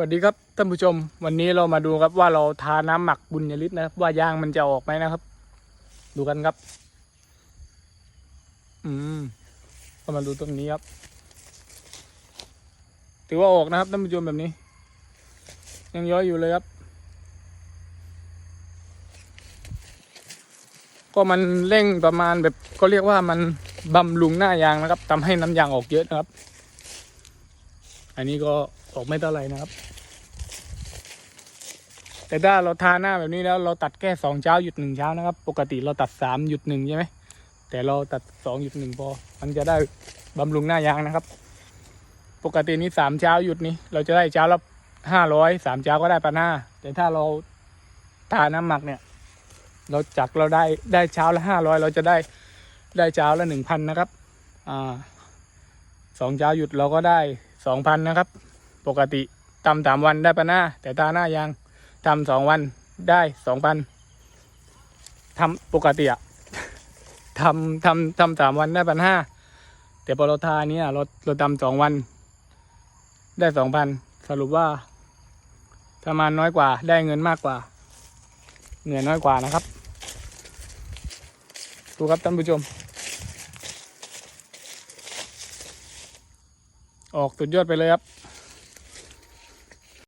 สวัสดีครับท่านผู้ชม วันนี้เรามาดูครับว่าเราทาน้ำหมักบุญยฤทธิ์นะครับ ว่ายางมันจะออกไหมนะครับ ดูกันครับ อืมก็มาดูตรงนี้ครับ ถือว่าออกนะครับท่านผู้ชมแบบนี้ ยังย้อยอยู่เลยครับ ก็มันเร่งประมาณแบบก็เรียกว่ามันบำรุงหน้ายางนะครับทำให้น้ำยางออกเยอะนะครับ อันนี้ก็ กไม่เท่าไหร่นะครับ แต่ถ้าเราทาหน้าแบบนี้แล้ว เราตัดแค่สองเช้าหยุดหนึ่งเช้านะครับ ปกติเราตัดสามหยุดหนึ่งใช่ไหมแต่เราตัดสองหยุดหนึ่งพอ มันจะได้บำรุงหน้ายางนะครับ ปกตินี้สามเช้าหยุดนี้ เราจะได้เช้าละห้าร้อยสามเช้าก็ได้ปันห้าแต่ถ้าเราทาน้ำหมักเนี่ย เราจักเราได้ได้เช้าละห้าร้อยเราจะได้ได้เช้าละหนึ่งพันนะครับ อ่าสองเช้าหยุดเราก็ได้สองพันนะครับ ปกติตำสามวันได้ปันหน้า แต่ทาหน้ายางทำสองวันได้สองพันทำปกติอะทำทำทำสามวันได้พันห้าแต่พอเราทาเนี้ยเราเราทำสองวัน ได้สองพันสรุปว่าทำงานน้อยกว่าได้เงินมากกว่า เหนื่อยน้อยกว่านะครับ ดูครับท่านผู้ชม ออกสุดยอดไปเลยครับ